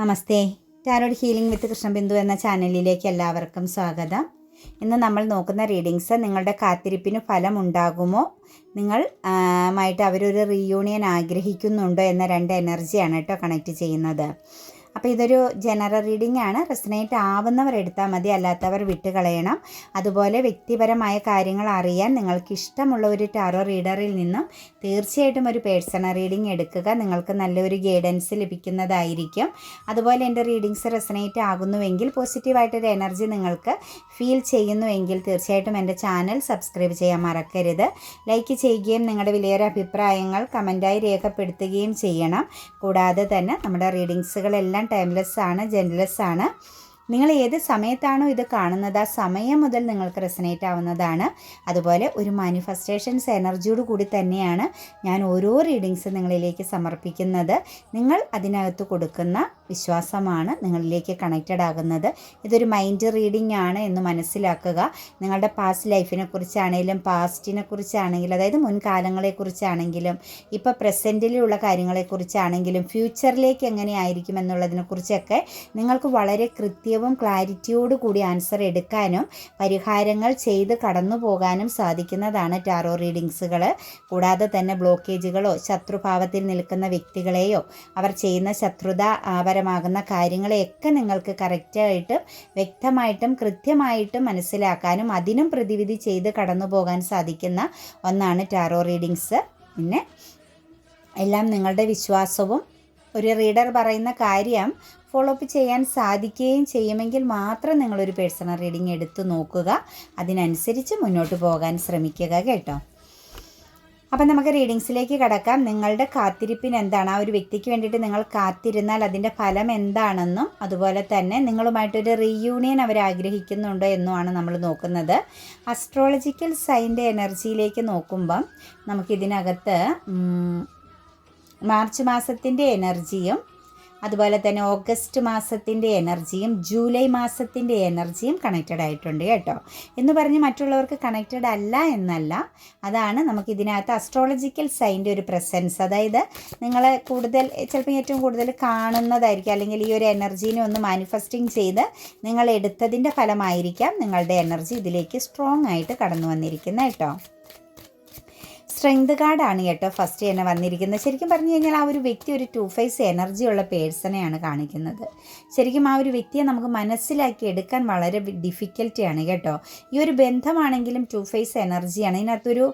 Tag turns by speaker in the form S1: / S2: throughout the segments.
S1: Namaste. Tarot healing with Krishnabindu എന്ന ചാനലിലേക്ക് എല്ലാവർക്കും സ്വാഗതം. ഇന്ന് നമ്മൾ നോക്കുന്ന റീഡിങ്സ് നിങ്ങളുടെ കാത്തിരിപ്പിന് ഫലം ഉണ്ടാകുമോ നിങ്ങൾ മായിട്ട് അവരൊരു റീയൂണിയൻ ആഗ്രഹിക്കുന്നുണ്ടോ എന്ന രണ്ട് എനർജിയാണ് കേട്ടോ കണക്ട് ചെയ്യുന്നത്. അപ്പോൾ ഇതൊരു ജനറൽ റീഡിംഗ് ആണ്. റെസനേറ്റ് ആവുന്നവർ എടുത്താൽ മതി അല്ലാത്തവർ വിട്ടുകളയണം. അതുപോലെ വ്യക്തിപരമായ കാര്യങ്ങൾ അറിയാൻ നിങ്ങൾക്ക് ഇഷ്ടമുള്ള ഒരു ടാറോ റീഡറിൽ നിന്നും തീർച്ചയായിട്ടും ഒരു പേഴ്സണൽ റീഡിംഗ് എടുക്കുക. നിങ്ങൾക്ക് നല്ലൊരു ഗൈഡൻസ് ലഭിക്കുന്നതായിരിക്കും. അതുപോലെ എന്റെ റീഡിങ്സ് റെസനേറ്റ് ആകുന്നുവെങ്കിൽ പോസിറ്റീവായിട്ടൊരു എനർജി നിങ്ങൾക്ക് ഫീൽ ചെയ്യുന്നുവെങ്കിൽ തീർച്ചയായിട്ടും എന്റെ ചാനൽ സബ്സ്ക്രൈബ് ചെയ്യാൻ മറക്കരുത്. ലൈക്ക് ചെയ്യുകയും നിങ്ങളുടെ വിലയേറെ അഭിപ്രായങ്ങൾ കമന്റായി രേഖപ്പെടുത്തുകയും ചെയ്യണം. കൂടാതെ തന്നെ നമ്മുടെ റീഡിങ്സുകളെല്ലാം ടൈംലെസ് ആണ് ജെൻലെസ് ആണ് നിങ്ങൾ ഏത് സമയത്താണോ ഇത് കാണുന്നത് ആ സമയം മുതൽ നിങ്ങൾക്ക് റെസനേറ്റ് ആവുന്നതാണ്. അതുപോലെ ഒരു മാനിഫെസ്റ്റേഷൻസ് എനർജിയോട് കൂടി തന്നെയാണ് ഞാൻ ഓരോ റീഡിങ്സ് നിങ്ങളിലേക്ക് സമർപ്പിക്കുന്നത്. നിങ്ങൾ അതിനകത്ത് കൊടുക്കുന്ന വിശ്വാസമാണ് നിങ്ങളിലേക്ക് കണക്റ്റഡ് ആകുന്നത്. ഇതൊരു മൈൻഡ് റീഡിംഗ് ആണ് എന്ന് മനസ്സിലാക്കുക. നിങ്ങളുടെ പാസ്റ്റ് ലൈഫിനെ കുറിച്ചാണെങ്കിലും പാസ്റ്റിനെ കുറിച്ചാണെങ്കിലും അതായത് മുൻകാലങ്ങളെക്കുറിച്ചാണെങ്കിലും ഇപ്പോൾ പ്രസന്റിലുള്ള കാര്യങ്ങളെക്കുറിച്ചാണെങ്കിലും ഫ്യൂച്ചറിലേക്ക് എങ്ങനെ ആയിരിക്കും എന്നുള്ളതിനെക്കുറിച്ചൊക്കെ നിങ്ങൾക്ക് വളരെ കൃത്യവും ക്ലാരിറ്റിയോട് കൂടി ആൻസർ എടുക്കാനും പരിഹാരങ്ങൾ ചെയ്ത് കടന്നു പോകാനും സാധിക്കുന്നതാണ് ടാറോ റീഡിങ്സുകൾ കൂടാതെ തന്നെ ബ്ലോക്കേജുകളോ ശത്രുഭാവത്തിൽ നിൽക്കുന്ന വ്യക്തികളെയോ അവർ ചെയ്യുന്ന ശത്രുത ആപരമാകുന്ന കാര്യങ്ങളെയൊക്കെ നിങ്ങൾക്ക് കറക്റ്റായിട്ടും വ്യക്തമായിട്ടും കൃത്യമായിട്ടും മനസ്സിലാക്കാനും അതിനും പ്രതിവിധി ചെയ്ത് കടന്നു പോകാൻ സാധിക്കുന്ന ഒന്നാണ് ടാറോ റീഡിങ്സ്. പിന്നെ എല്ലാം നിങ്ങളുടെ വിശ്വാസവും ഒരു റീഡർ പറയുന്ന കാര്യം ഫോളോ അപ്പ് ചെയ്യാൻ സാധിക്കുകയും ചെയ്യുമെങ്കിൽ മാത്രം നിങ്ങളൊരു പേഴ്സണൽ റീഡിംഗ് എടുത്ത് നോക്കുക. അതിനനുസരിച്ച് മുന്നോട്ട് പോകാൻ ശ്രമിക്കുക കേട്ടോ. അപ്പം നമുക്ക് റീഡിങ്സിലേക്ക് കടക്കാം. നിങ്ങളുടെ കാത്തിരിപ്പിന് എന്താണ്? ആ ഒരു വ്യക്തിക്ക് വേണ്ടിയിട്ട് നിങ്ങൾ കാത്തിരുന്നാൽ അതിന്റെ ഫലം എന്താണെന്നും അതുപോലെ തന്നെ നിങ്ങളുമായിട്ടൊരു റീയൂണിയൻ അവർ ആഗ്രഹിക്കുന്നുണ്ടോ എന്നുമാണ് നമ്മൾ നോക്കുന്നത്. അസ്ട്രോളജിക്കൽ സൈന്റെ എനർജിയിലേക്ക് നോക്കുമ്പം നമുക്കിതിനകത്ത് മാർച്ച് മാസത്തിന്റെ എനർജിയും അതുപോലെ തന്നെ ഓഗസ്റ്റ് മാസത്തിന്റെ എനർജിയും ജൂലൈ മാസത്തിന്റെ എനർജിയും കണക്റ്റഡ് ആയിട്ടുണ്ട് കേട്ടോ. എന്ന് പറഞ്ഞ് മറ്റുള്ളവർക്ക് കണക്റ്റഡ് അല്ല എന്നല്ല അതാണ് നമുക്ക് ഇതിനകത്ത് അസ്ട്രോളജിക്കൽ സൈന്റെ ഒരു പ്രസൻസ് അതായത് നിങ്ങൾ കൂടുതൽ ചിലപ്പോൾ ഏറ്റവും കൂടുതൽ കാണുന്നതായിരിക്കും അല്ലെങ്കിൽ ഈ ഒരു എനർജീനെ ഒന്ന് മാനിഫെസ്റ്റിംഗ് ചെയ്ത് നിങ്ങൾ എടുത്തതിന്റെ ഫലമായിരിക്കാം നിങ്ങളുടെ എനർജി ഇതിലേക്ക് സ്ട്രോങ് ആയിട്ട് കടന്നു വന്നിരിക്കുന്നത് കേട്ടോ. സ്ട്രെങ്ത് കാർഡാണ് കേട്ടോ ഫസ്റ്റ് തന്നെ വന്നിരിക്കുന്നത്. ശരിക്കും പറഞ്ഞു കഴിഞ്ഞാൽ ആ ഒരു വ്യക്തി ഒരു ടു ഫേസ് എനർജി ഉള്ള പേഴ്സണെയാണ് കാണിക്കുന്നത്. ശരിക്കും ആ ഒരു വ്യക്തിയെ നമുക്ക് മനസ്സിലാക്കി എടുക്കാൻ വളരെ ഡിഫിക്കൽറ്റിയാണ് കേട്ടോ. ഈ ഒരു ബന്ധമാണെങ്കിലും ടു ഫേസ് എനർജിയാണ് ഇതിനകത്തൊരു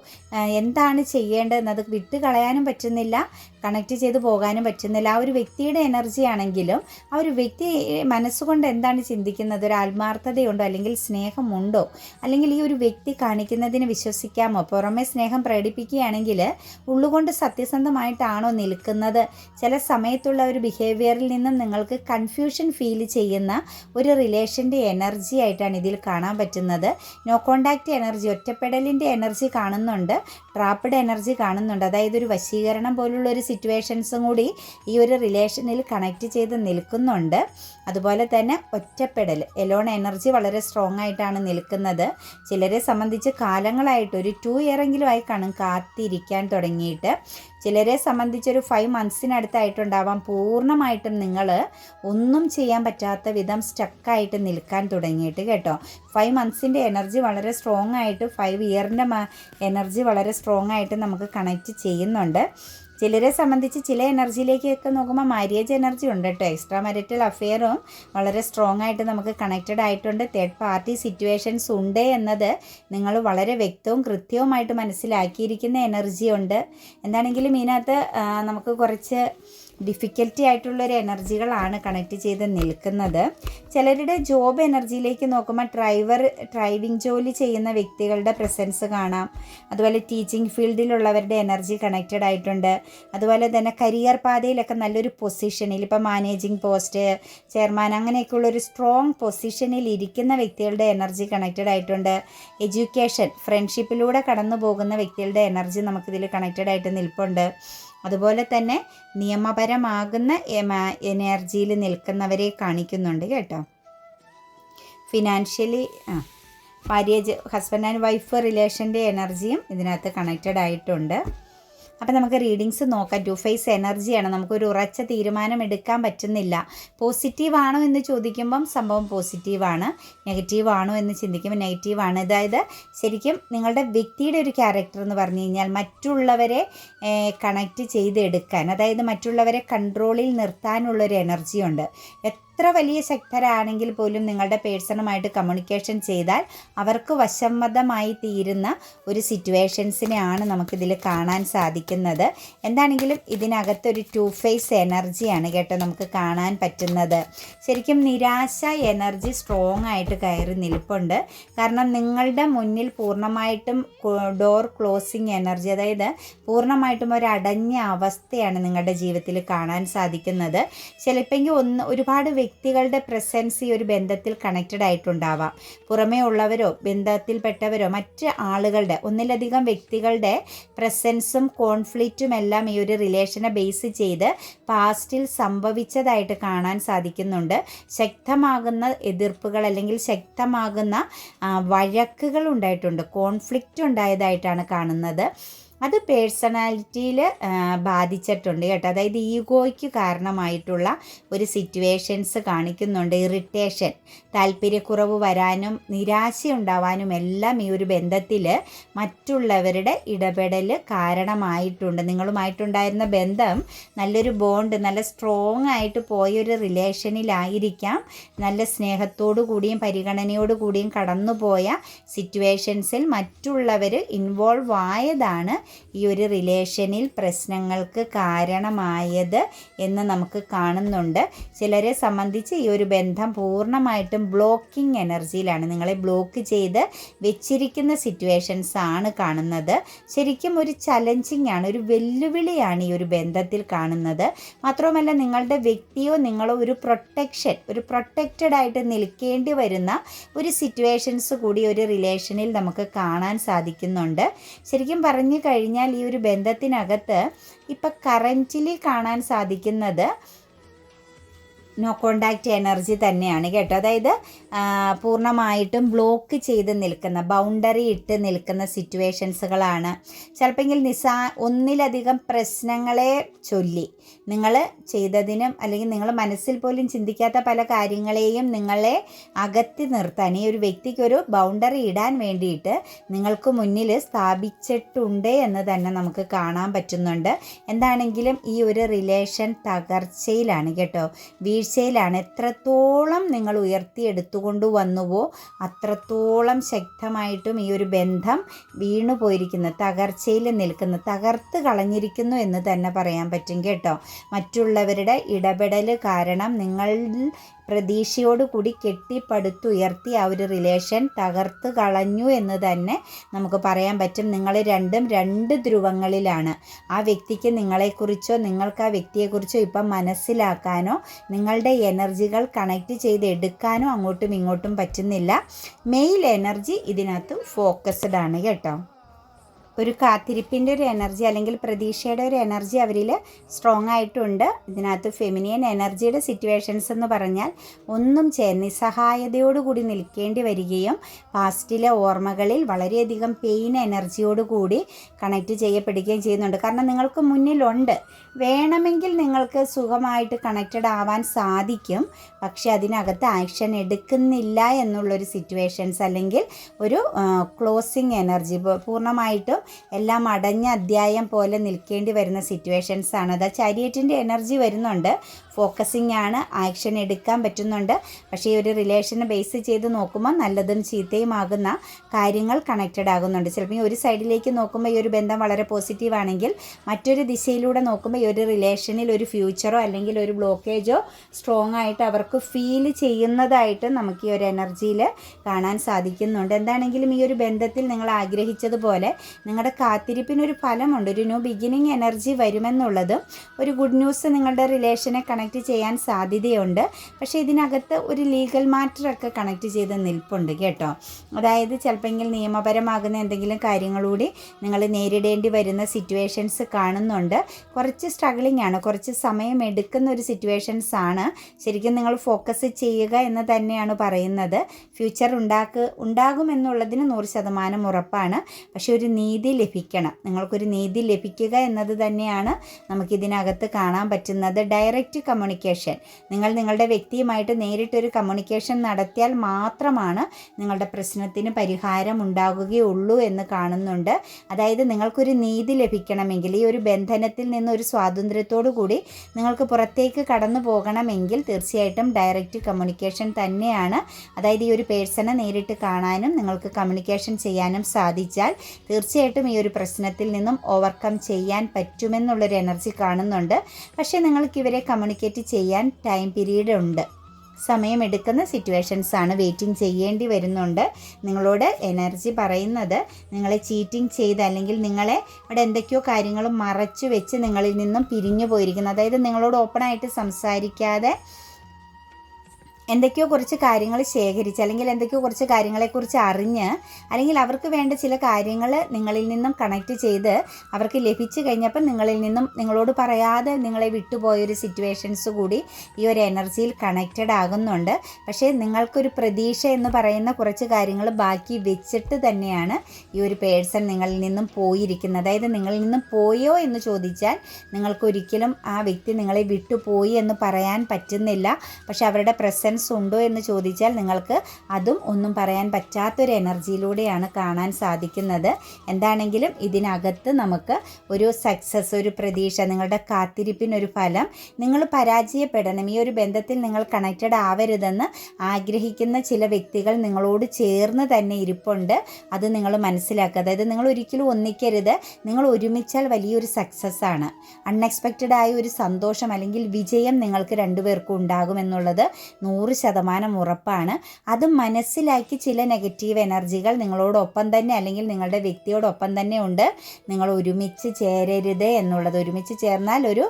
S1: എന്താണ് ചെയ്യേണ്ടതെന്നത് വിട്ടുകളയാനും പറ്റുന്നില്ല. കണക്ട് ചെയ്ത് പോകാനും പറ്റുന്നില്ല. ആ ഒരു വ്യക്തിയുടെ എനർജി ആണെങ്കിലും ആ ഒരു വ്യക്തി മനസ്സുകൊണ്ട് എന്താണ് ചിന്തിക്കുന്നത്? ഒരു ആത്മാർത്ഥതയുണ്ടോ? അല്ലെങ്കിൽ സ്നേഹമുണ്ടോ? അല്ലെങ്കിൽ ഈ ഒരു വ്യക്തി കാണിക്കുന്നതിന് വിശ്വസിക്കാമോ? പുറമെ സ്നേഹം പ്രകടിപ്പിക്കുകയാണെങ്കിൽ ഉള്ളുകൊണ്ട് സത്യസന്ധമായിട്ടാണോ നിൽക്കുന്നത്? ചില സമയത്തുള്ള ഒരു ബിഹേവിയറിൽ നിന്നും നിങ്ങൾക്ക് കൺഫ്യൂഷൻ ഫീൽ ചെയ്യുന്ന ഒരു റിലേഷന്റെ എനർജി ആയിട്ടാണ് ഇതിൽ കാണാൻ പറ്റുന്നത്. നോ കോണ്ടാക്റ്റ് എനർജി ഒറ്റപ്പെടലിന്റെ എനർജി കാണുന്നുണ്ട്. ട്രാപ്പഡ് എനർജി കാണുന്നുണ്ട്. അതായത് ഒരു വശീകരണം പോലുള്ള ഒരു സിറ്റുവേഷൻസും കൂടി ഈ ഒരു റിലേഷനിൽ കണക്ട് ചെയ്ത് നിൽക്കുന്നുണ്ട്. അതുപോലെ തന്നെ ഒറ്റപ്പെടൽ എലോൺ എനർജി വളരെ സ്ട്രോങ് ആയിട്ടാണ് നിൽക്കുന്നത്. ചിലരെ സംബന്ധിച്ച് കാലങ്ങളായിട്ട് ഒരു ടു ഇയറെങ്കിലും ആയി കാണും കാത്തിരിക്കാൻ തുടങ്ങിയിട്ട്. ചിലരെ സംബന്ധിച്ചൊരു ഫൈവ് മന്ത്സിനടുത്തായിട്ടുണ്ടാവാം പൂർണമായിട്ടും നിങ്ങൾ ഒന്നും ചെയ്യാൻ പറ്റാത്ത വിധം സ്റ്റക്കായിട്ട് നിൽക്കാൻ തുടങ്ങിയിട്ട് കേട്ടോ. ഫൈവ് മന്ത്സിന്റെ എനർജി വളരെ സ്ട്രോങ് ആയിട്ട് ഫൈവ് ഇയറിന്റെ എനർജി വളരെ സ്ട്രോങ് ആയിട്ട് നമുക്ക് കണക്റ്റ് ചെയ്യുന്നുണ്ട്. ചിലരെ സംബന്ധിച്ച് ചില എനർജിയിലേക്കൊക്കെ നോക്കുമ്പോൾ മാര്യേജ് എനർജി ഉണ്ട് കേട്ടോ. എക്സ്ട്രാ മാരിറ്റൽ അഫെയറും വളരെ സ്ട്രോങ് ആയിട്ട് നമുക്ക് കണക്റ്റഡ് ആയിട്ടുണ്ട്. തേർഡ് പാർട്ടി സിറ്റുവേഷൻസ് ഉണ്ട് എന്നത് നിങ്ങൾ വളരെ വ്യക്തവും കൃത്യവുമായിട്ട് മനസ്സിലാക്കിയിരിക്കുന്ന എനർജി ഉണ്ട്. എന്താണെങ്കിലും ഇതിനകത്ത് നമുക്ക് കുറച്ച് ഡിഫിക്കൽറ്റി ആയിട്ടുള്ളൊരു എനർജികളാണ് കണക്ട് ചെയ്ത് നിൽക്കുന്നത്. ചിലരുടെ ജോബ് എനർജിയിലേക്ക് നോക്കുമ്പോൾ ഡ്രൈവർ ഡ്രൈവിംഗ് ജോലി ചെയ്യുന്ന വ്യക്തികളുടെ പ്രസൻസ് കാണാം. അതുപോലെ ടീച്ചിങ് ഫീൽഡിലുള്ളവരുടെ എനർജി കണക്റ്റഡ് ആയിട്ടുണ്ട്. അതുപോലെ തന്നെ കരിയർ പാതയിലൊക്കെ നല്ലൊരു പൊസിഷനിൽ ഇപ്പോൾ മാനേജിങ് പോസ്റ്റ് ചെയർമാൻ അങ്ങനെയൊക്കെയുള്ള ഒരു സ്ട്രോങ് പൊസിഷനിൽ ഇരിക്കുന്ന വ്യക്തികളുടെ എനർജി കണക്റ്റഡ് ആയിട്ടുണ്ട്. എഡ്യൂക്കേഷൻ ഫ്രണ്ട്ഷിപ്പിലൂടെ കടന്നു പോകുന്ന വ്യക്തികളുടെ എനർജി നമുക്കിതിൽ കണക്റ്റഡ് ആയിട്ട് നിൽപ്പുണ്ട്. അതുപോലെ തന്നെ നിയമപരമാകുന്ന എനർജിയിൽ നിൽക്കുന്നവരെ കാണിക്കുന്നുണ്ട് കേട്ടോ. ഫിനാൻഷ്യലി ആ മാര്യേജ് ഹസ്ബൻഡ് ആൻഡ് വൈഫ് റിലേഷന്റെ എനർജിയും ഇതിനകത്ത് കണക്റ്റഡ് ആയിട്ടുണ്ട് അപ്പം നമുക്ക് റീഡിങ്സ് നോക്കാം. ടു ഫേസ് എനർജിയാണ് നമുക്കൊരു ഉറച്ച തീരുമാനം എടുക്കാൻ പറ്റുന്നില്ല. പോസിറ്റീവാണോ എന്ന് ചോദിക്കുമ്പം സംഭവം പോസിറ്റീവാണ് നെഗറ്റീവ് ആണോ എന്ന് ചിന്തിക്കുമ്പോൾ നെഗറ്റീവാണ് അതായത് ശരിക്കും നിങ്ങളുടെ വ്യക്തിയുടെ ഒരു ക്യാരക്ടർ എന്ന് പറഞ്ഞു കഴിഞ്ഞാൽ മറ്റുള്ളവരെ കണക്റ്റ് ചെയ്തെടുക്കാൻ അതായത് മറ്റുള്ളവരെ കൺട്രോളിൽ നിർത്താനുള്ളൊരു എനർജിയുണ്ട് എത്ര വലിയ ശക്തരാണെങ്കിൽ പോലും നിങ്ങളുടെ പേഴ്സണുമായിട്ട് കമ്മ്യൂണിക്കേഷൻ ചെയ്താൽ അവർക്ക് വശംവദമായി തീരുന്ന ഒരു സിറ്റുവേഷൻസിനെയാണ് നമുക്കിതിൽ കാണാൻ സാധിക്കുന്നത്. എന്താണെങ്കിലും ഇതിനകത്തൊരു ടു ഫേസ് എനർജിയാണ് കേട്ടോ നമുക്ക് കാണാൻ പറ്റുന്നത്. ശരിക്കും നിരാശ എനർജി സ്ട്രോങ് ആയിട്ട് കയറി നിൽപ്പുണ്ട്. കാരണം നിങ്ങളുടെ മുന്നിൽ പൂർണമായിട്ടും ഡോർ ക്ലോസിങ് എനർജി അതായത് പൂർണമായിട്ടും ഒരു അടഞ്ഞ അവസ്ഥയാണ് നിങ്ങളുടെ ജീവിതത്തിൽ കാണാൻ സാധിക്കുന്നത്. ചിലപ്പോൾ ഒന്ന് ഒരുപാട് വ്യക്തികളുടെ പ്രസൻസ് ഈ ഒരു ബന്ധത്തിൽ കണക്റ്റഡ് ആയിട്ടുണ്ടാവാം. പുറമേ ഉള്ളവരോ ബന്ധത്തിൽപ്പെട്ടവരോ മറ്റ് ആളുകളുടെ ഒന്നിലധികം വ്യക്തികളുടെ പ്രസൻസും കോൺഫ്ലിക്റ്റും എല്ലാം ഈ ഒരു റിലേഷനെ ബേസ് ചെയ്ത് പാസ്റ്റിൽ സംഭവിച്ചതായിട്ട് കാണാൻ സാധിക്കുന്നുണ്ട്. ശക്തമാകുന്ന എതിർപ്പുകൾ അല്ലെങ്കിൽ ശക്തമാകുന്ന വഴക്കുകൾ ഉണ്ടായിട്ടുണ്ട്. കോൺഫ്ലിക്റ്റ് ഉണ്ടായതായിട്ടാണ് കാണുന്നത്. അത് പേഴ്സണാലിറ്റിയിൽ ബാധിച്ചിട്ടുണ്ട് കേട്ടോ. അതായത് ഈഗോയ്ക്ക് കാരണമായിട്ടുള്ള ഒരു സിറ്റുവേഷൻസ് കാണിക്കുന്നുണ്ട്. ഇറിറ്റേഷൻ താല്പര്യക്കുറവ് വരാനും നിരാശ ഉണ്ടാവാനും എല്ലാം ഈ ഒരു ബന്ധത്തിൽ മറ്റുള്ളവരുടെ ഇടപെടൽ കാരണമായിട്ടുണ്ട്. നിങ്ങളുമായിട്ടുണ്ടായിരുന്ന ബന്ധം നല്ലൊരു ബോണ്ട് നല്ല സ്ട്രോങ് ആയിട്ട് പോയൊരു റിലേഷനിലായിരിക്കാം നല്ല സ്നേഹത്തോടു കൂടിയും പരിഗണനയോടു കൂടിയും കടന്നുപോയ സിറ്റുവേഷൻസിൽ മറ്റുള്ളവർ ഇൻവോൾവ് ആയതാണ് ഈ ഒരു റിലേഷനിൽ പ്രശ്നങ്ങൾക്ക് കാരണമായത് എന്ന് നമുക്ക് കാണുന്നുണ്ട്. ചിലരെ സംബന്ധിച്ച് ഈ ഒരു ബന്ധം പൂർണമായിട്ടും ബ്ലോക്കിംഗ് എനർജിയിലാണ്. നിങ്ങളെ ബ്ലോക്ക് ചെയ്ത് വെച്ചിരിക്കുന്ന സിറ്റുവേഷൻസ് ആണ് കാണുന്നത്. ശരിക്കും ഒരു ചലഞ്ചിങ് ആണ് ഒരു വെല്ലുവിളിയാണ് ഈ ഒരു ബന്ധത്തിൽ കാണുന്നത്. മാത്രവുമല്ല നിങ്ങളുടെ വ്യക്തിയോ നിങ്ങളോ ഒരു പ്രൊട്ടക്ഷൻ ഒരു പ്രൊട്ടക്റ്റഡ് ആയിട്ട് നിൽക്കേണ്ടി വരുന്ന ഒരു സിറ്റുവേഷൻസ് കൂടി ഒരു റിലേഷനിൽ നമുക്ക് കാണാൻ സാധിക്കുന്നുണ്ട്. ശരിക്കും പറഞ്ഞു കഴിഞ്ഞാൽ ഈ ഒരു ബന്ധത്തിനകത്ത് ഇപ്പം കറന്റിലി കാണാൻ സാധിക്കുന്നത് നോ കോണ്ടാക്റ്റ് എനർജി തന്നെയാണ് കേട്ടോ. അതായത് പൂർണമായിട്ടും ബ്ലോക്ക് ചെയ്ത് നിൽക്കുന്ന ബൗണ്ടറി ഇട്ട് നിൽക്കുന്ന സിറ്റുവേഷൻസുകളാണ് ചിലപ്പോൾ നിസാ ഒന്നിലധികം പ്രശ്നങ്ങളെ ചൊല്ലി നിങ്ങൾ ചെയ്തതിനും അല്ലെങ്കിൽ നിങ്ങൾ മനസ്സിൽ പോലും ചിന്തിക്കാത്ത പല കാര്യങ്ങളെയും നിങ്ങളെ അകത്തി നിർത്താൻ ഈ ഒരു വ്യക്തിക്കൊരു ബൗണ്ടറി ഇടാൻ വേണ്ടിയിട്ട് നിങ്ങൾക്ക് മുന്നിൽ സ്ഥാപിച്ചിട്ടുണ്ട് എന്ന് തന്നെ നമുക്ക് കാണാൻ പറ്റുന്നുണ്ട്. എന്താണെങ്കിലും ഈ ഒരു റിലേഷൻ തകർച്ചയിലാണ് കേട്ടോ. വീഴ്ചയിലാണ് എത്രത്തോളം നിങ്ങൾ ഉയർത്തിയെടുത്തുകൊണ്ട് വന്നുവോ അത്രത്തോളം ശക്തമായിട്ടും ഈ ഒരു ബന്ധം വീണു പോയിരിക്കുന്നു തകർച്ചയിൽ നിൽക്കുന്നു തകർത്ത് കളഞ്ഞിരിക്കുന്നു എന്ന് തന്നെ പറയാൻ പറ്റും കേട്ടോ. മറ്റുള്ളവരുടെ ഇടപെടൽ കാരണം നിങ്ങൾ പ്രതീക്ഷയോടുകൂടി കെട്ടിപ്പടുത്തുയർത്തി ആ ഒരു റിലേഷൻ തകർത്ത് കളഞ്ഞു എന്ന് തന്നെ നമുക്ക് പറയാൻ പറ്റും. നിങ്ങൾ രണ്ടും രണ്ട് ധ്രുവങ്ങളിലാണ്. ആ വ്യക്തിക്ക് നിങ്ങളെക്കുറിച്ചോ നിങ്ങൾക്ക് ആ വ്യക്തിയെക്കുറിച്ചോ ഇപ്പം മനസ്സിലാക്കാനോ നിങ്ങളുടെ എനർജികൾ കണക്ട് ചെയ്ത് എടുക്കാനോ അങ്ങോട്ടും ഇങ്ങോട്ടും പറ്റുന്നില്ല. മെയിൽ എനർജി ഇതിനകത്ത് ഫോക്കസ്ഡ് ആണ് കേട്ടോ. ഒരു കാത്തിരിപ്പിന്റെ ഒരു എനർജി അല്ലെങ്കിൽ പ്രതീക്ഷയുടെ ഒരു എനർജി അവരിൽ സ്ട്രോങ് ആയിട്ടുണ്ട്. ഇതിനകത്ത് ഫെമിനിയൻ എനർജിയുടെ സിറ്റുവേഷൻസ് എന്ന് പറഞ്ഞാൽ ഒന്നും ചേ നിസ്സഹായതയോടുകൂടി നിൽക്കേണ്ടി വരികയും പാസ്റ്റിലെ ഓർമ്മകളിൽ വളരെയധികം പെയിൻ എനർജിയോടുകൂടി കണക്റ്റ് ചെയ്യപ്പെടുകയും ചെയ്യുന്നുണ്ട്. കാരണം നിങ്ങൾക്ക് മുന്നിലുണ്ട്. വേണമെങ്കിൽ നിങ്ങൾക്ക് സുഖമായിട്ട് കണക്റ്റഡ് ആവാൻ സാധിക്കും. പക്ഷേ അതിനകത്ത് ആക്ഷൻ എടുക്കുന്നില്ല എന്നുള്ളൊരു സിറ്റുവേഷൻസ് അല്ലെങ്കിൽ ഒരു ക്ലോസിങ് എനർജി പൂർണമായിട്ടും എല്ലാം അടഞ്ഞ അധ്യായം പോലെ നിൽക്കേണ്ടി വരുന്ന സിറ്റുവേഷൻസ് ആണ്. അത് ചാരിയറ്റിന്റെ എനർജി വരുന്നുണ്ട്. ഫോക്കസിങ് ആണ്. ആക്ഷൻ എടുക്കാൻ പറ്റുന്നുണ്ട്. പക്ഷേ ഈ ഒരു റിലേഷനെ ബേസ് ചെയ്ത് നോക്കുമ്പോൾ നല്ലതും ചീത്തയും ആകുന്ന കാര്യങ്ങൾ കണക്റ്റഡ് ആകുന്നുണ്ട്. ചിലപ്പോൾ ഈ ഒരു സൈഡിലേക്ക് നോക്കുമ്പോൾ ഈ ഒരു ബന്ധം വളരെ പോസിറ്റീവ് ആണെങ്കിൽ മറ്റൊരു ദിശയിലൂടെ നോക്കുമ്പോൾ ഈ ഒരു റിലേഷനിൽ ഒരു ഫ്യൂച്ചറോ അല്ലെങ്കിൽ ഒരു ബ്ലോക്കേജോ സ്ട്രോങ് ആയിട്ട് അവർക്ക് ഫീൽ ചെയ്യുന്നതായിട്ട് നമുക്ക് ഈ ഒരു എനർജിയിൽ കാണാൻ സാധിക്കുന്നുണ്ട്. എന്താണെങ്കിലും ഈ ഒരു ബന്ധത്തിൽ നിങ്ങൾ ആഗ്രഹിച്ചതുപോലെ നിങ്ങളുടെ കാത്തിരിപ്പിനൊരു ഫലമുണ്ട്. ഒരു ന്യൂ ബിഗിനിങ് എനർജി വരുമെന്നുള്ളതും ഒരു ഗുഡ് ന്യൂസ് നിങ്ങളുടെ റിലേഷനെ കണക്ട് ചെയ്യാൻ സാധ്യതയുണ്ട്. പക്ഷേ ഇതിനകത്ത് ഒരു ലീഗൽ മാറ്ററൊക്കെ കണക്ട് ചെയ്ത് നിൽപ്പുണ്ട് കേട്ടോ. അതായത് ചിലപ്പോൾ നിയമപരമാകുന്ന എന്തെങ്കിലും കാര്യങ്ങളൂടി നിങ്ങൾ നേരിടേണ്ടി വരുന്ന സിറ്റുവേഷൻസ് കാണുന്നുണ്ട്. കുറച്ച് സ്ട്രഗിളിംഗ് ആണ്. കുറച്ച് സമയം എടുക്കുന്ന ഒരു സിറ്റുവേഷൻസ് ആണ്. ശരിക്കും നിങ്ങൾ ഫോക്കസ് ചെയ്യുക എന്ന് തന്നെയാണ് പറയുന്നത്. ഫ്യൂച്ചർ ഉണ്ടാക്ക് ഉണ്ടാകുമെന്നുള്ളതിന് നൂറ് ശതമാനം ഉറപ്പാണ്. പക്ഷെ ഒരു നീതി ലഭിക്കണം. നിങ്ങൾക്കൊരു നീതി ലഭിക്കുക എന്നത് തന്നെയാണ് നമുക്കിതിനകത്ത് കാണാൻ പറ്റുന്നത്. ഡയറക്റ്റ് കമ്മ്യൂണിക്കേഷൻ നിങ്ങൾ നിങ്ങളുടെ വ്യക്തിയുമായിട്ട് നേരിട്ടൊരു കമ്മ്യൂണിക്കേഷൻ നടത്തിയാൽ മാത്രമാണ് നിങ്ങളുടെ പ്രശ്നത്തിന് പരിഹാരം ഉണ്ടാകുകയുള്ളൂ എന്ന് കാണുന്നുണ്ട്. അതായത് നിങ്ങൾക്കൊരു നീതി ലഭിക്കണമെങ്കിൽ ഈ ഒരു ബന്ധനത്തിൽ നിന്ന് ഒരു സ്വാതന്ത്ര്യത്തോടു കൂടി നിങ്ങൾക്ക് പുറത്തേക്ക് കടന്നു പോകണമെങ്കിൽ തീർച്ചയായിട്ടും ഡയറക്റ്റ് കമ്മ്യൂണിക്കേഷൻ തന്നെയാണ്. അതായത് ഈ ഒരു പേഴ്സണെ നേരിട്ട് കാണാനും നിങ്ങൾക്ക് കമ്മ്യൂണിക്കേഷൻ ചെയ്യാനും സാധിച്ചാൽ തീർച്ചയായിട്ടും ഈ ഒരു പ്രശ്നത്തിൽ നിന്നും ഓവർകം ചെയ്യാൻ പറ്റുമെന്നുള്ളൊരു എനർജി കാണുന്നുണ്ട്. പക്ഷേ നിങ്ങൾക്ക് ഇവരെ കമ്മ്യൂണിക്കേറ്റ് ചെയ്യാൻ ടൈം പീരീഡ് ഉണ്ട്. സമയമെടുക്കുന്ന സിറ്റുവേഷൻസ് ആണ് വെയിറ്റിംഗ് ചെയ്യേണ്ടി വരുന്നുണ്ട്. നിങ്ങളോട് എനർജി പറയുന്നത് നിങ്ങളെ ചീറ്റിംഗ് ചെയ്ത് അല്ലെങ്കിൽ നിങ്ങളെ ഇവിടെ എന്തൊക്കെയോ കാര്യങ്ങൾ മറച്ചു വെച്ച് നിങ്ങളിൽ നിന്നും പിരിഞ്ഞു പോയിരിക്കുന്നു അതായത് നിങ്ങളോട് ഓപ്പണായിട്ട് സംസാരിക്കാതെ എന്തൊക്കെയോ കുറച്ച് കാര്യങ്ങൾ ശേഖരിച്ച് അല്ലെങ്കിൽ എന്തൊക്കെയോ കുറച്ച് കാര്യങ്ങളെക്കുറിച്ച് അറിഞ്ഞ് അല്ലെങ്കിൽ അവർക്ക് വേണ്ട ചില കാര്യങ്ങൾ നിങ്ങളിൽ നിന്നും കണക്ട് ചെയ്ത് അവർക്ക് ലഭിച്ചു കഴിഞ്ഞപ്പോൾ നിങ്ങളിൽ നിന്നും നിങ്ങളോട് പറയാതെ നിങ്ങളെ വിട്ടുപോയൊരു സിറ്റുവേഷൻസ് കൂടി ഈ ഒരു എനർജിയിൽ കണക്റ്റഡ് ആകുന്നുണ്ട്. പക്ഷേ നിങ്ങൾക്കൊരു പ്രതീക്ഷ എന്ന് പറയുന്ന കുറച്ച് കാര്യങ്ങൾ ബാക്കി വെച്ചിട്ട് തന്നെയാണ് ഈ ഒരു പേഴ്സൺ നിങ്ങളിൽ നിന്നും പോയിരിക്കുന്നത്. അതായത് നിങ്ങളിൽ നിന്നും പോയോ എന്ന് ചോദിച്ചാൽ നിങ്ങൾക്കൊരിക്കലും ആ വ്യക്തി നിങ്ങളെ വിട്ടുപോയി എന്ന് പറയാൻ പറ്റുന്നില്ല. പക്ഷെ അവരുടെ പ്രസൻസ് ഡിഫറൻസ് ഉണ്ടോ എന്ന് ചോദിച്ചാൽ നിങ്ങൾക്ക് അതും ഒന്നും പറയാൻ പറ്റാത്തൊരു എനർജിയിലൂടെയാണ് കാണാൻ സാധിക്കുന്നത്. എന്താണെങ്കിലും ഇതിനകത്ത് നമുക്ക് ഒരു സക്സസ് ഒരു പ്രതീക്ഷ നിങ്ങളുടെ കാത്തിരിപ്പിനൊരു ഫലം നിങ്ങൾ പരാജയപ്പെടണം. ഈ ഒരു ബന്ധത്തിൽ നിങ്ങൾ കണക്റ്റഡ് ആവരുതെന്ന് ആഗ്രഹിക്കുന്ന ചില വ്യക്തികൾ നിങ്ങളോട് ചേർന്ന് തന്നെ ഇരിപ്പുണ്ട്. അത് നിങ്ങൾ മനസ്സിലാക്കുക. അതായത് നിങ്ങൾ ഒരിക്കലും ഒന്നിക്കരുത്. നിങ്ങൾ ഒരുമിച്ചാൽ വലിയൊരു സക്സസ് ആണ്. അൺഎക്സ്പെക്റ്റഡ് ആയ ഒരു സന്തോഷം അല്ലെങ്കിൽ വിജയം നിങ്ങൾക്ക് രണ്ടുപേർക്കും ഉണ്ടാകുമെന്നുള്ളത് നൂറ് നൂറ് ശതമാനം ഉറപ്പാണ്. അത് മനസ്സിലാക്കി ചില നെഗറ്റീവ് എനർജികൾ നിങ്ങളോടൊപ്പം തന്നെ അല്ലെങ്കിൽ നിങ്ങളുടെ വ്യക്തിയോടൊപ്പം തന്നെ ഉണ്ട്. നിങ്ങൾ ഒരുമിച്ച് ചേരരുത് എന്നുള്ളത്. ഒരുമിച്ച് ചേർന്നാൽ ഒരു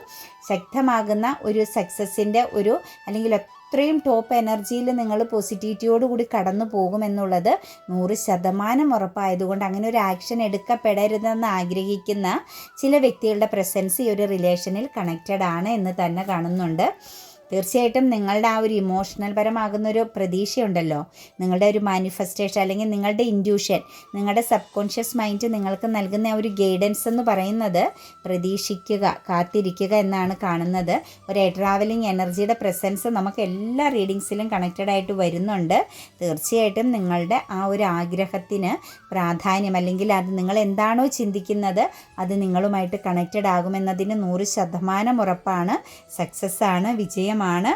S1: ശക്തമാകുന്ന ഒരു സക്സസിന്റെ ഒരു അല്ലെങ്കിൽ അത്രയും ടോപ്പ് എനർജിയിൽ നിങ്ങൾ പോസിറ്റിവിറ്റിയോടുകൂടി കടന്നു പോകുമെന്നുള്ളത് നൂറ് ശതമാനം ഉറപ്പായതുകൊണ്ട് അങ്ങനെ ഒരു ആക്ഷൻ എടുക്കപ്പെടരുതെന്ന് ആഗ്രഹിക്കുന്ന ചില വ്യക്തികളുടെ പ്രസൻസ് ഈ ഒരു റിലേഷനിൽ കണക്റ്റഡ് ആണ് എന്ന് തന്നെ കാണുന്നുണ്ട്. തീർച്ചയായിട്ടും നിങ്ങളുടെ ആ ഒരു ഇമോഷണൽ പരമാകുന്ന ഒരു പ്രതീക്ഷയുണ്ടല്ലോ. നിങ്ങളുടെ ഒരു മാനിഫെസ്റ്റേഷൻ അല്ലെങ്കിൽ നിങ്ങളുടെ ഇൻഡ്യൂഷൻ നിങ്ങളുടെ സബ് കോൺഷ്യസ് മൈൻഡ് നിങ്ങൾക്ക് നൽകുന്ന ആ ഒരു ഗൈഡൻസ് എന്ന് പറയുന്നത് പ്രതീക്ഷിക്കുക കാത്തിരിക്കുക എന്നാണ് കാണുന്നത്. ഒരു ട്രാവലിംഗ് എനർജിയുടെ പ്രസൻസ് നമുക്ക് എല്ലാ റീഡിങ്സിലും കണക്റ്റഡ് ആയിട്ട് വരുന്നുണ്ട്. തീർച്ചയായിട്ടും നിങ്ങളുടെ ആ ഒരു ആഗ്രഹത്തിന് പ്രാധാന്യം അല്ലെങ്കിൽ അത് നിങ്ങൾ എന്താണോ ചിന്തിക്കുന്നത് അത് നിങ്ങളുമായിട്ട് കണക്റ്റഡ് ആകുമെന്നതിന് നൂറ് ശതമാനം ഉറപ്പാണ്. സക്സസ് ആണ് വിജയം കാര്യമാണ്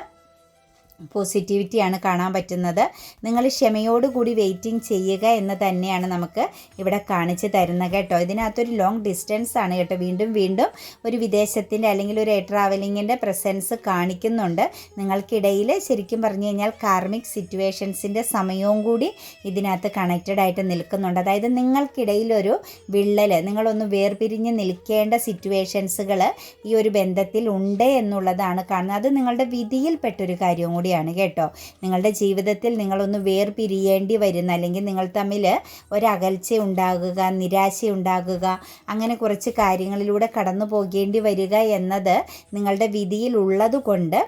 S1: പോസിറ്റിവിറ്റിയാണ് കാണാൻ പറ്റുന്നത്. നിങ്ങൾ ക്ഷമയോടുകൂടി വെയിറ്റിംഗ് ചെയ്യുക എന്ന് തന്നെയാണ് നമുക്ക് ഇവിടെ കാണിച്ചു തരുന്നത് കേട്ടോ. ഇതിനകത്തൊരു ലോങ് ഡിസ്റ്റൻസ് ആണ് കേട്ടോ. വീണ്ടും വീണ്ടും ഒരു വിദേശത്തിന്റെ അല്ലെങ്കിൽ ഒരു എയർ ട്രാവലിങ്ങിന്റെ പ്രസൻസ് കാണിക്കുന്നുണ്ട്. നിങ്ങൾക്കിടയിൽ ശരിക്കും പറഞ്ഞു കഴിഞ്ഞാൽ കാർമിക് സിറ്റുവേഷൻസിന്റെ സമയവും കൂടി ഇതിനകത്ത് കണക്റ്റഡ് ആയിട്ട് നിൽക്കുന്നുണ്ട്. അതായത് നിങ്ങൾക്കിടയിലൊരു വിള്ളൽ നിങ്ങളൊന്ന് വേർപിരിഞ്ഞ് നിൽക്കേണ്ട സിറ്റുവേഷൻസുകൾ ഈ ഒരു ബന്ധത്തിൽ ഉണ്ട് എന്നുള്ളതാണ് കാണുന്നത്. അത് നിങ്ങളുടെ വിധിയിൽപ്പെട്ടൊരു കാര്യം കൂടി കൂടിയാണ് കേട്ടോ. നിങ്ങളുടെ ജീവിതത്തിൽ നിങ്ങളൊന്ന് വേർപിരിയേണ്ടി വരുന്ന അല്ലെങ്കിൽ നിങ്ങൾ തമ്മിൽ ഒരകൽച്ച ഉണ്ടാകുക നിരാശ ഉണ്ടാകുക അങ്ങനെ കുറച്ച് കാര്യങ്ങളിലൂടെ കടന്നു പോകേണ്ടി വരിക എന്നത് നിങ്ങളുടെ വിധിയിൽ ഉള്ളതുകൊണ്ട്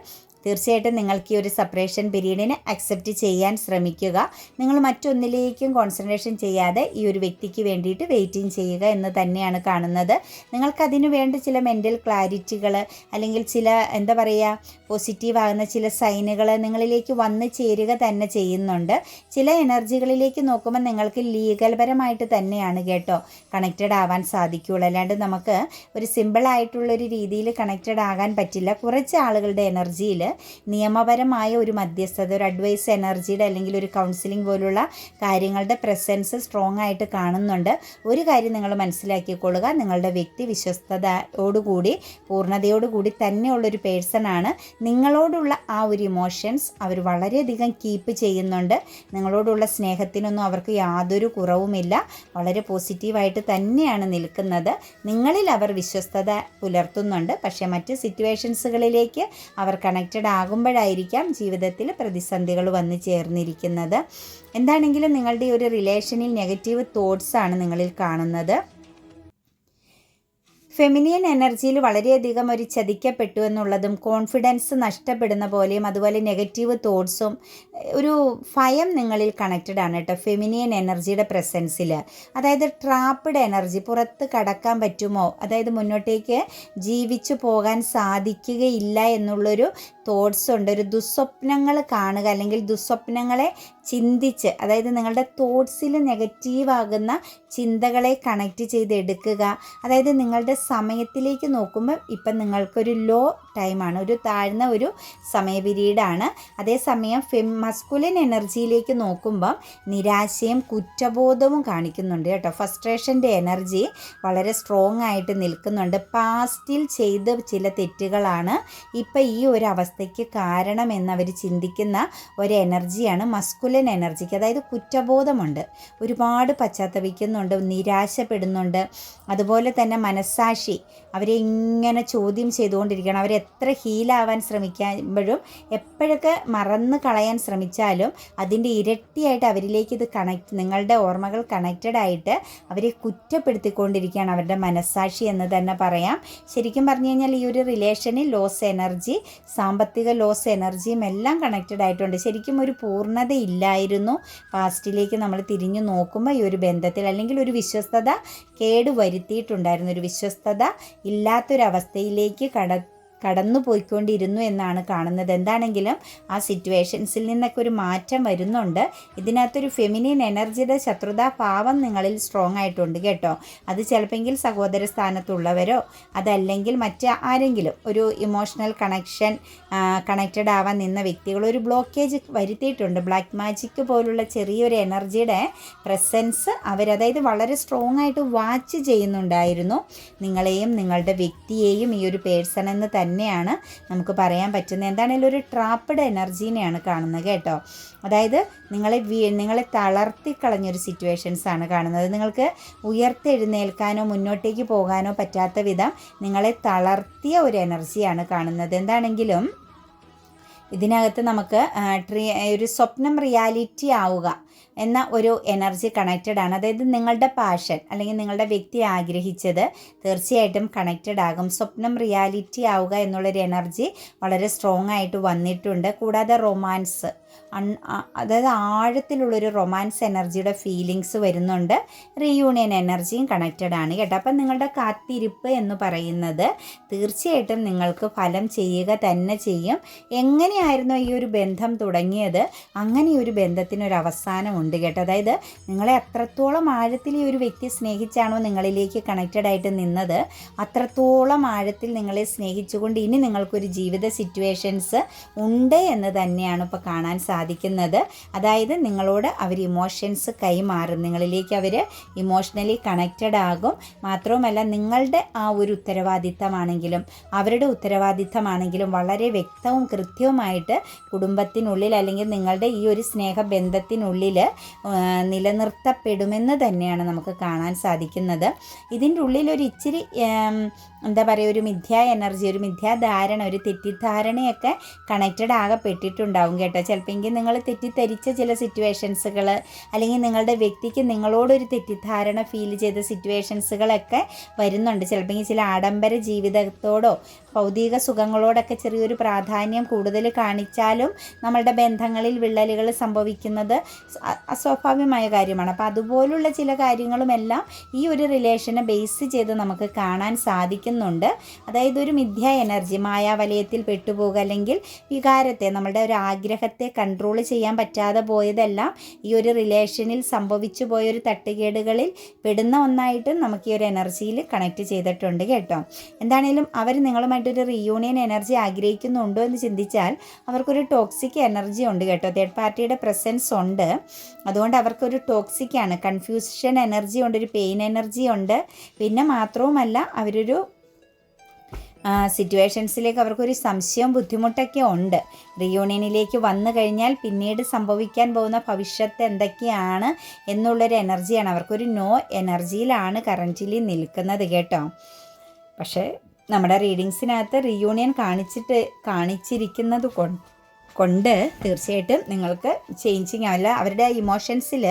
S1: തീർച്ചയായിട്ടും നിങ്ങൾക്ക് ഈ ഒരു സെപ്പറേഷൻ പീരീഡിനെ അക്സെപ്റ്റ് ചെയ്യാൻ ശ്രമിക്കുക. നിങ്ങൾ മറ്റൊന്നിലേക്കും കോൺസെൻട്രേഷൻ ചെയ്യാതെ ഈ ഒരു വ്യക്തിക്ക് വേണ്ടിയിട്ട് വെയിറ്റിംഗ് ചെയ്യുക എന്ന് തന്നെയാണ് കാണുന്നത്. നിങ്ങൾക്കതിനു വേണ്ട ചില മെന്റൽ ക്ലാരിറ്റികൾ അല്ലെങ്കിൽ ചില എന്താ പറയുക പോസിറ്റീവ് ആകുന്ന ചില സൈനുകൾ നിങ്ങളിലേക്ക് വന്ന് ചേരുക തന്നെ ചെയ്യുന്നുണ്ട്. ചില എനർജികളിലേക്ക് നോക്കുമ്പോൾ നിങ്ങൾക്ക് ലീഗൽപരമായിട്ട് തന്നെയാണ് കേട്ടോ കണക്റ്റഡ് ആവാൻ സാധിക്കുകയുള്ളൂ. അല്ലാണ്ട് നമുക്ക് ഒരു സിമ്പിളായിട്ടുള്ളൊരു രീതിയിൽ കണക്റ്റഡ് ആകാൻ പറ്റില്ല. കുറച്ച് ആളുകളുടെ എനർജിയിൽ നിയമപരമായ ഒരു മധ്യസ്ഥത ഒരു അഡ്വൈസ് എനർജിയുടെ അല്ലെങ്കിൽ ഒരു കൗൺസിലിംഗ് പോലുള്ള കാര്യങ്ങളുടെ പ്രസൻസ് സ്ട്രോങ് ആയിട്ട് കാണുന്നുണ്ട്. ഒരു കാര്യം നിങ്ങൾ മനസ്സിലാക്കിക്കൊള്ളുക നിങ്ങളുടെ വ്യക്തി വിശ്വസ്തയോടുകൂടി പൂർണതയോടുകൂടി തന്നെയുള്ളൊരു പേഴ്സൺ ആണ്. നിങ്ങളോടുള്ള ആ ഒരു ഇമോഷൻസ് അവർ വളരെയധികം കീപ്പ് ചെയ്യുന്നുണ്ട്. നിങ്ങളോടുള്ള സ്നേഹത്തിനൊന്നും അവർക്ക് യാതൊരു കുറവുമില്ല. വളരെ പോസിറ്റീവായിട്ട് തന്നെയാണ് നിൽക്കുന്നത്. നിങ്ങളിൽ അവർ വിശ്വസ്തത പുലർത്തുന്നുണ്ട്. പക്ഷേ മറ്റ് സിറ്റുവേഷൻസുകളിലേക്ക് അവർ കണക്റ്റഡ് ആകുമ്പോഴായിരിക്കാം ജീവിതത്തിൽ പ്രതിസന്ധികൾ വന്നു ചേർന്നിരിക്കുന്നത്. എന്താണെങ്കിലും നിങ്ങളുടെ ഒരു റിലേഷനിൽ നെഗറ്റീവ് തോട്ട്സ് ആണ് നിങ്ങളിൽ കാണുന്നത്. ഫെമിനിയൻ എനർജിയിൽ വളരെയധികം ഒരു ചതിക്കപ്പെട്ടു എന്നുള്ളതും കോൺഫിഡൻസ് നഷ്ടപ്പെടുന്ന പോലെയും അതുപോലെ നെഗറ്റീവ് തോട്ട്സും ഒരു ഭയം നിങ്ങളിൽ കണക്റ്റഡ് ആണ് കേട്ടോ ഫെമിനിയൻ എനർജിയുടെ പ്രസൻസിൽ അതായത് ട്രാപ്പ്ഡ് എനർജി പുറത്ത് കടക്കാൻ പറ്റുമോ? അതായത് മുന്നോട്ടേക്ക് ജീവിച്ചു പോകാൻ സാധിക്കുകയില്ല എന്നുള്ളൊരു തോട്ട്സ് ഉണ്ട്. ഒരു ദുസ്വപ്നങ്ങൾ കാണുക അല്ലെങ്കിൽ ദുസ്വപ്നങ്ങളെ ചിന്തിച്ച് അതായത് നിങ്ങളുടെ തോട്ട്സിൽ നെഗറ്റീവാകുന്ന ചിന്തകളെ കണക്റ്റ് ചെയ്ത് എടുക്കുക അതായത് നിങ്ങളുടെ സമയത്തിലേക്ക് നോക്കുമ്പോൾ ഇപ്പം നിങ്ങൾക്കൊരു ലോ ടൈമാണ്. ഒരു താഴ്ന്ന ഒരു സമയ പീരീഡാണ് അതേസമയം ഫെം മസ്കുലിൻ എനർജിയിലേക്ക് നോക്കുമ്പം നിരാശയും കുറ്റബോധവും കാണിക്കുന്നുണ്ട് കേട്ടോ. ഫസ്ട്രേഷന്റെ എനർജി വളരെ സ്ട്രോങ് ആയിട്ട് നിൽക്കുന്നുണ്ട്. പാസ്റ്റിൽ ചെയ്ത ചില തെറ്റുകളാണ് ഇപ്പം ഈ ഒരു അവസ്ഥയ്ക്ക് കാരണം എന്നവർ ചിന്തിക്കുന്ന ഒരു എനർജിയാണ് മസ്കുലൻ എനർജിക്ക്. അതായത് കുറ്റബോധമുണ്ട്. ഒരുപാട് പശ്ചാത്തപിക്കുന്നുണ്ട് നിരാശപ്പെടുന്നുണ്ട്. അതുപോലെ തന്നെ മനസ്സാക്ഷി അവരെ ഇങ്ങനെ ചോദ്യം ചെയ്തുകൊണ്ടിരിക്കണം അവരെത്ര ഹീലാവാൻ ശ്രമിക്കുമ്പോഴും എപ്പോഴൊക്കെ മറന്ന് കളയാൻ ശ്രമിച്ചാലും അതിന്റെ ഇരട്ടിയായിട്ട് അവരിലേക്ക് ഇത് കണക്ട് നിങ്ങളുടെ ഓർമ്മകൾ കണക്റ്റഡ് ആയിട്ട് അവരെ കുറ്റപ്പെടുത്തിക്കൊണ്ടിരിക്കുകയാണ് അവരുടെ മനസ്സാക്ഷി എന്ന് തന്നെ പറയാം. ശരിക്കും പറഞ്ഞു കഴിഞ്ഞാൽ ഈ ഒരു റിലേഷനിൽ ലോസ് എനർജി സാമ്പത്തിക ലോസ് എനർജിയും എല്ലാം കണക്റ്റഡ് ആയിട്ടുണ്ട്. ശരിക്കും ഒരു പൂർണത ഇല്ലായിരുന്നു. പാസ്റ്റിലേക്ക് നമ്മൾ തിരിഞ്ഞു നോക്കുമ്പോൾ ഈ ഒരു ബന്ധത്തിൽ അല്ലെങ്കിൽ ഒരു വിശ്വസ്തത കേടുവരുത്തിയിട്ടുണ്ടായിരുന്നു. ഒരു വിശ്വസ്തത ഇല്ലാത്തൊരവസ്ഥയിലേക്ക് കട കടന്നു പോയിക്കൊണ്ടിരുന്നു എന്നാണ് കാണുന്നത്. എന്താണെങ്കിലും ആ സിറ്റുവേഷൻസിൽ നിന്നൊക്കെ ഒരു മാറ്റം വരുന്നുണ്ട്. ഇതിനകത്തൊരു ഫെമിനിൻ എനർജിയുടെ ശത്രുതാ ഭാവം നിങ്ങളിൽ സ്ട്രോങ് ആയിട്ടുണ്ട് കേട്ടോ. അത് ചിലപ്പോൾ സഹോദര സ്ഥാനത്തുള്ളവരോ അതല്ലെങ്കിൽ മറ്റ് ആരെങ്കിലും ഒരു ഇമോഷണൽ കണക്ഷൻ കണക്റ്റഡ് ആവാൻ നിന്ന വ്യക്തികൾ ഒരു ബ്ലോക്കേജ് വരുത്തിയിട്ടുണ്ട്. ബ്ലാക്ക് മാജിക് പോലുള്ള ചെറിയൊരു എനർജിയുടെ പ്രസൻസ് അവരതായത് വളരെ സ്ട്രോങ് ആയിട്ട് വാച്ച് ചെയ്യുന്നുണ്ടായിരുന്നു. നിങ്ങളെയും നിങ്ങളുടെ വ്യക്തിയെയും ഈ ഒരു പേഴ്സൺ എന്ന് തന്നെ തന്നെയാണ് നമുക്ക് പറയാൻ പറ്റുന്നത്. എന്താണെങ്കിലും ഒരു ട്രാപ്പഡ് എനർജീനെയാണ് കാണുന്നത് കേട്ടോ. അതായത് നിങ്ങളെ നിങ്ങളെ തളർത്തിക്കളഞ്ഞൊരു സിറ്റുവേഷൻസ് ആണ് കാണുന്നത്. നിങ്ങൾക്ക് ഉയർത്തെഴുന്നേൽക്കാനോ മുന്നോട്ടേക്ക് പോകാനോ പറ്റാത്ത വിധം നിങ്ങളെ തളർത്തിയ ഒരു എനർജിയാണ് കാണുന്നത്. എന്താണെങ്കിലും ഇതിനകത്ത് നമുക്ക് ഒരു സ്വപ്നം റിയാലിറ്റി ആവുക. എന്ന ഒരു എനർജി കണക്റ്റഡ് ആണ്. അതായത് നിങ്ങളുടെ പാഷൻ അല്ലെങ്കിൽ നിങ്ങളുടെ വ്യക്തി ആഗ്രഹിച്ചത് തീർച്ചയായിട്ടും കണക്റ്റഡ് ആകും. സ്വപ്നം റിയാലിറ്റി ആവുക എന്നുള്ളൊരു എനർജി വളരെ സ്ട്രോങ് ആയിട്ട് വന്നിട്ടുണ്ട്. കൂടാതെ റൊമാൻസ് അതായത് ആഴത്തിലുള്ളൊരു റൊമാൻസ് എനർജിയുടെ ഫീലിങ്സ് വരുന്നുണ്ട്. റീയൂണിയൻ എനർജിയും കണക്റ്റഡ് ആണ് കേട്ടോ. അപ്പം നിങ്ങളുടെ കാത്തിരിപ്പ് എന്ന് പറയുന്നത് തീർച്ചയായിട്ടും നിങ്ങൾക്ക് ഫലം ചെയ്യുക തന്നെ ചെയ്യും. എങ്ങനെയായിരുന്നു ഈ ഒരു ബന്ധം തുടങ്ങിയത്? അങ്ങനെ ഒരു ബന്ധത്തിനൊരു കേട്ടോ. അതായത് നിങ്ങളെ അത്രത്തോളം ആഴത്തിൽ ഈ ഒരു വ്യക്തി സ്നേഹിച്ചാണോ നിങ്ങളിലേക്ക് കണക്റ്റഡ് ആയിട്ട് നിന്നത്? അത്രത്തോളം ആഴത്തിൽ നിങ്ങളെ സ്നേഹിച്ചുകൊണ്ട് ഇനി നിങ്ങൾക്കൊരു ജീവിത സിറ്റുവേഷൻസ് ഉണ്ട് എന്ന് തന്നെയാണ് ഇപ്പോൾ കാണാൻ സാധിക്കുന്നത്. അതായത് നിങ്ങളോട് അവർ ഇമോഷൻസ് കൈമാറും. നിങ്ങളിലേക്ക് അവർ ഇമോഷണലി കണക്റ്റഡ് ആകും. മാത്രവുമല്ല നിങ്ങളുടെ ആ ഒരു ഉത്തരവാദിത്തമാണെങ്കിലും അവരുടെ ഉത്തരവാദിത്തമാണെങ്കിലും വളരെ വ്യക്തവും കൃത്യവുമായിട്ട് കുടുംബത്തിനുള്ളിൽ അല്ലെങ്കിൽ നിങ്ങളുടെ ഈ ഒരു സ്നേഹബന്ധത്തിനുള്ളിൽ നിലനിർത്തപ്പെടുമെന്ന് തന്നെയാണ് നമുക്ക് കാണാൻ സാധിക്കുന്നത്. ഇതിന്റെ ഉള്ളിൽ ഒരു ഇച്ചിരി എന്താ പറയുക ഒരു മിഥ്യ എനർജി ഒരു മിഥ്യാധാരണ ഒരു തെറ്റിദ്ധാരണയൊക്കെ കണക്റ്റഡ് ആകപ്പെട്ടിട്ടുണ്ടാവും കേട്ടോ. ചിലപ്പോൾ നിങ്ങൾ തെറ്റിദ്ധരിച്ച ചില സിറ്റുവേഷൻസുകൾ അല്ലെങ്കിൽ നിങ്ങളുടെ വ്യക്തിക്ക് നിങ്ങളോടൊരു തെറ്റിദ്ധാരണ ഫീൽ ചെയ്ത സിറ്റുവേഷൻസുകളൊക്കെ വരുന്നുണ്ട്. ചിലപ്പോൾ ചില ആഡംബര ജീവിതത്തോടോ ഭൗതിക സുഖങ്ങളോടൊക്കെ ചെറിയൊരു പ്രാധാന്യം കൂടുതൽ കാണിച്ചാലും നമ്മളുടെ ബന്ധങ്ങളിൽ വിള്ളലുകൾ സംഭവിക്കുന്നത് അസ്വാഭാവികമായ കാര്യമാണ്. അപ്പോൾ അതുപോലുള്ള ചില കാര്യങ്ങളുമെല്ലാം ഈ ഒരു റിലേഷനെ ബേസ് ചെയ്ത് നമുക്ക് കാണാൻ സാധിക്കുന്നുണ്ട് അതായത് ഒരു മിഥ്യ എനർജി മായാവലയത്തിൽ പെട്ടുപോകുക അല്ലെങ്കിൽ വികാരത്തെ നമ്മളുടെ ഒരു ആഗ്രഹത്തെ കൺട്രോൾ ചെയ്യാൻ പറ്റാതെ പോയതെല്ലാം ഈ ഒരു റിലേഷനിൽ സംഭവിച്ചു പോയൊരു തട്ടുകേടുകളിൽ പെടുന്ന ഒന്നായിട്ട് നമുക്ക് ഈ ഒരു എനർജിയിൽ കണക്ട് ചെയ്തിട്ടുണ്ട് കേട്ടോ. എന്താണേലും അവർ നിങ്ങളുമായിട്ടൊരു റീയൂണിയൻ എനർജി ആഗ്രഹിക്കുന്നുണ്ടോ എന്ന് ചിന്തിച്ചാൽ അവർക്കൊരു ടോക്സിക് എനർജി ഉണ്ട് കേട്ടോ. തേർഡ് പാർട്ടിയുടെ പ്രസൻസ് ഉണ്ട്. അതുകൊണ്ട് അവർക്കൊരു ടോക്സിക് ആണ്. കൺഫ്യൂഷൻ എനർജി ഉണ്ട് ഒരു പെയിൻ എനർജി ഉണ്ട്. പിന്നെ മാത്രവുമല്ല അവരൊരു സിറ്റുവേഷൻസിലേക്ക് അവർക്കൊരു സംശയം ബുദ്ധിമുട്ടൊക്കെ ഉണ്ട്. റിയൂണിയനിലേക്ക് വന്നു കഴിഞ്ഞാൽ പിന്നീട് സംഭവിക്കാൻ പോകുന്ന ഭവിഷ്യത്ത് എന്തൊക്കെയാണ് എന്നുള്ളൊരു എനർജിയാണ് അവർക്കൊരു നോ എനർജിയിലാണ് കറന്റിലി നിൽക്കുന്നത് കേട്ടോ. പക്ഷേ നമ്മുടെ റീഡിങ്സിനകത്ത് റിയൂണിയൻ കാണിച്ചിട്ട് കാണിച്ചിരിക്കുന്നത് കൊണ്ട് കൊണ്ട് തീർച്ചയായിട്ടും നിങ്ങൾക്ക് ചേഞ്ചിങ് അല്ല അവരുടെ ഇമോഷൻസിൽ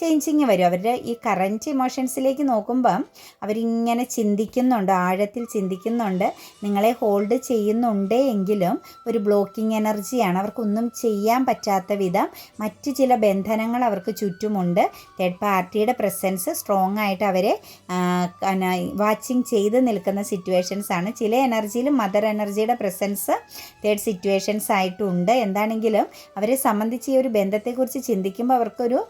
S1: ചേഞ്ചിങ് വരും. അവരുടെ ഈ കറന്റ് ഇമോഷൻസിലേക്ക് നോക്കുമ്പം അവരിങ്ങനെ ചിന്തിക്കുന്നുണ്ട് ആഴത്തിൽ ചിന്തിക്കുന്നുണ്ട്. നിങ്ങളെ ഹോൾഡ് ചെയ്യുന്നുണ്ട് എങ്കിലും ഒരു ബ്ലോക്കിംഗ് എനർജിയാണ് അവർക്കൊന്നും ചെയ്യാൻ പറ്റാത്ത വിധം മറ്റ് ചില ബന്ധനങ്ങൾ അവർക്ക് ചുറ്റുമുണ്ട്. തേർഡ് പാർട്ടിയുടെ പ്രസൻസ് സ്ട്രോങ് ആയിട്ട് അവരെ വാച്ചിങ് ചെയ്ത് നിൽക്കുന്ന സിറ്റുവേഷൻസ് ആണ്. ചില എനർജിയിലും മദർ എനർജിയുടെ പ്രസൻസ് തേർഡ് സിറ്റുവേഷൻസ് ആയിട്ടുണ്ട് എന്താണെങ്കിലും അവരെ സംബന്ധിച്ച് ഈ ഒരു ബന്ധത്തെക്കുറിച്ച് ചിന്തിക്കുമ്പോൾ അവർക്കൊരു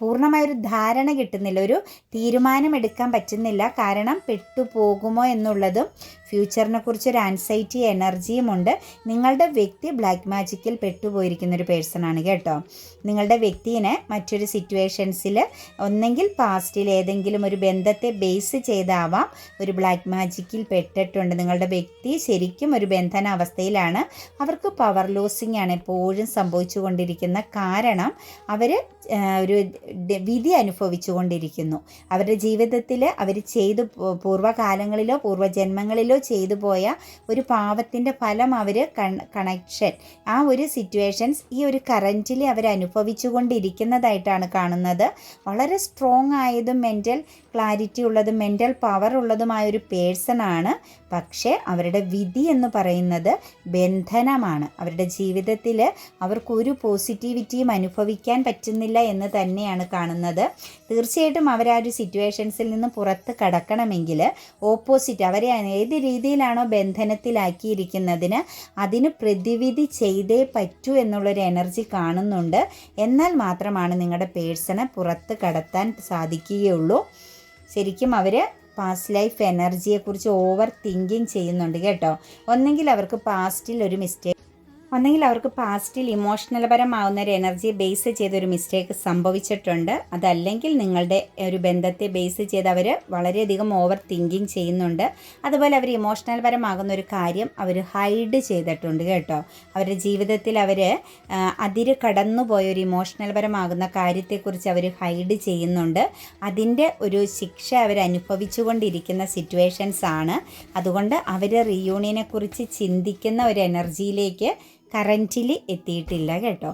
S1: പൂർണമായൊരു ധാരണ കിട്ടുന്നില്ല. ഒരു തീരുമാനമെടുക്കാൻ പറ്റുന്നില്ല. കാരണം പെട്ടുപോകുമോ എന്നുള്ളതും ഫ്യൂച്ചറിനെ കുറിച്ചൊരു ആൻസൈറ്റി എനർജിയും ഉണ്ട്. നിങ്ങളുടെ വ്യക്തി ബ്ലാക്ക് മാജിക്കിൽ പെട്ടുപോയിരിക്കുന്ന ഒരു പേഴ്സൺ ആണ് കേട്ടോ. നിങ്ങളുടെ വ്യക്തിനെ മറ്റൊരു സിറ്റുവേഷൻസിൽ ഒന്നെങ്കിൽ പാസ്റ്റിൽ ഏതെങ്കിലും ഒരു ബന്ധത്തെ ബേസ് ചെയ്താവാം. ഒരു ബ്ലാക്ക് മാജിക്കിൽ പെട്ടിട്ടുണ്ട്. നിങ്ങളുടെ വ്യക്തി ശരിക്കും ഒരു ബന്ധന അവസ്ഥയിലാണ് അവർക്ക് പവർ ലോസിംഗ് ആണ് എപ്പോഴും സംഭവിച്ചു കൊണ്ടിരിക്കുന്ന കാരണം. അവർ ഒരു വിധി അനുഭവിച്ചു കൊണ്ടിരിക്കുന്നു അവരുടെ ജീവിതത്തിൽ അവർ ചെയ്തു പൂർവകാലങ്ങളിലോ പൂർവജന്മങ്ങളിലോ ചെയ്തു പോയ ഒരു പാവത്തിന്റെ ഫലം അവർ കണക്ഷൻ ആ ഒരു സിറ്റുവേഷൻസ് ഈ ഒരു കറന്റിൽ അവർ അനുഭവിച്ചു കൊണ്ടിരിക്കുന്നതായിട്ടാണ് കാണുന്നത്. വളരെ സ്ട്രോങ് ആയതും മെന്റൽ ക്ലാരിറ്റി ഉള്ളതും മെന്റൽ പവർ ഉള്ളതുമായ ഒരു ആണ്. പക്ഷേ അവരുടെ വിധി എന്ന് പറയുന്നത് ബന്ധനമാണ്. അവരുടെ ജീവിതത്തിൽ അവർക്കൊരു പോസിറ്റിവിറ്റിയും അനുഭവിക്കാൻ പറ്റുന്നില്ല എന്ന് തന്നെയാണ് കാണുന്നത്. തീർച്ചയായിട്ടും അവർ ആ ഒരു സിറ്റുവേഷൻസിൽ നിന്ന് പുറത്ത് കടക്കണമെങ്കിൽ ഓപ്പോസിറ്റ് അവരെ ഏത് രീതിയിലാണോ ബന്ധനത്തിലാക്കിയിരിക്കുന്നതിന് അതിന് പ്രതിവിധി ചെയ്തേ പറ്റൂ എന്നുള്ളൊരു എനർജി കാണുന്നുണ്ട്. എന്നാൽ മാത്രമാണ് നിങ്ങളുടെ പേഴ്സണെ പുറത്ത് കടത്താൻ സാധിക്കുകയുള്ളൂ. ശരിക്കും അവർ പാസ്റ്റ് ലൈഫ് എനർജിയെക്കുറിച്ച് ഓവർ തിങ്കിങ് ചെയ്യുന്നുണ്ട് കേട്ടോ. ഒന്നെങ്കിൽ അവർക്ക് പാസ്റ്റിൽ ഒരു മിസ്റ്റേക്ക് ഒന്നെങ്കിൽ അവർക്ക് പാസ്റ്റിൽ ഇമോഷണൽ പരമാവുന്ന ഒരു എനർജി ബേസ് ചെയ്തൊരു മിസ്റ്റേക്ക് സംഭവിച്ചിട്ടുണ്ട്. അതല്ലെങ്കിൽ നിങ്ങളുടെ ഒരു ബന്ധത്തെ ബേസ് ചെയ്ത് അവർ വളരെയധികം ഓവർ തിങ്കിങ് ചെയ്യുന്നുണ്ട്. അതുപോലെ അവർ ഇമോഷണൽ പരമാകുന്ന ഒരു കാര്യം അവർ ഹൈഡ് ചെയ്തിട്ടുണ്ട് കേട്ടോ. അവരുടെ ജീവിതത്തിൽ അവർ അതിര് കടന്നുപോയ ഒരു ഇമോഷണൽ പരമാകുന്ന കാര്യത്തെക്കുറിച്ച് അവർ ഹൈഡ് ചെയ്യുന്നുണ്ട്. അതിന്റെ ഒരു ശിക്ഷ അവർ അനുഭവിച്ചുകൊണ്ടിരിക്കുന്ന സിറ്റുവേഷൻസ് ആണ്. അതുകൊണ്ട് അവർ റീയൂണിയനെക്കുറിച്ച് ചിന്തിക്കുന്ന ഒരു എനർജിയിലേക്ക് കറന്റിൽ എത്തിയിട്ടില്ല കേട്ടോ.